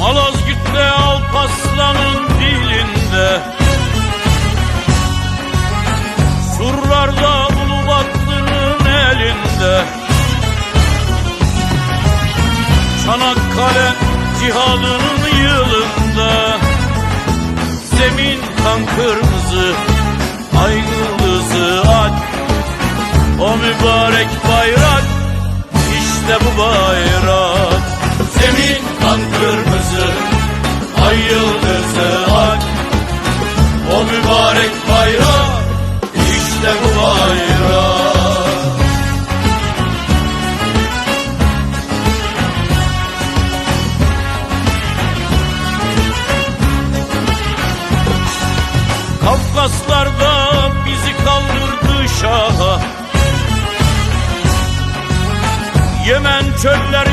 Malazgirt'te Alpaslan'ın dilinde. Surlarda Ulubatlı'nın elinde. Çanakkale cihadının yılında. Zemin kan kırmızı Ay yıldızı aç. O mübarek bayrak işte bu bayrak Kafkaslarda bizi kaldırdı şaha. Yemen çöller